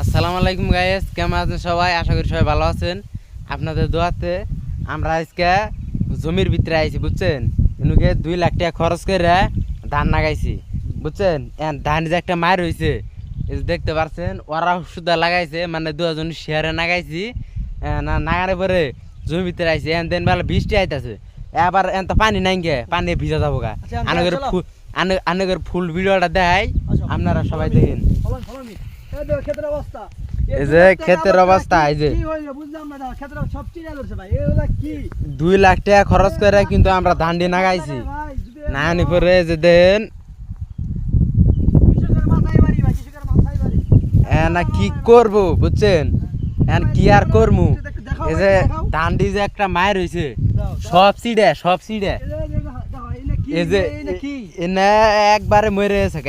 আসসালামু আলাইকুম গাইস কেমন আছেন সবাই? আশা করি সবাই ভালো আছেন। আপনাদের দোয়াতে আমরা আজকে জমির ভিতরে আইছি বুঝছেন? এনুকে দুই লাখ টাকা খরচ করে ধান লাগাইছি বুঝছেন? ধান যে একটা মার হয়েছে এই দেখতে পারছেন ওরা সুদা লাগাইছে মানে দুজন শেয়ারে লাগাইছি না নাগারে পরে জমির ভিতরে আইছি এন দেন বেলা বৃষ্টি আইতাছে। এবার এন তো পানি নাই গে পানি ভিজা যাব গা। আচ্ছা, আনগের আনগের ফুল ভিডিওটা দেখাই। আসো। আপনারা সবাই দেখেন। এই ক্ষেতের অবস্থা। এই যে ক্ষেতের অবস্থা, এই যে। দুই লাখ টাকা খরচ করে কিন্তু আমরা ধানটি নাগাইছি। ভাই যদি নানি পরে যে দেন। বাড়ি না কি করব বুঝছেন? এখন কি আর করমু? এই যে দেখাও। ধানটি যে একটা মায়ের হয়েছে। সব সিডে সব সিডে এই যে একবারে মরে গেছে।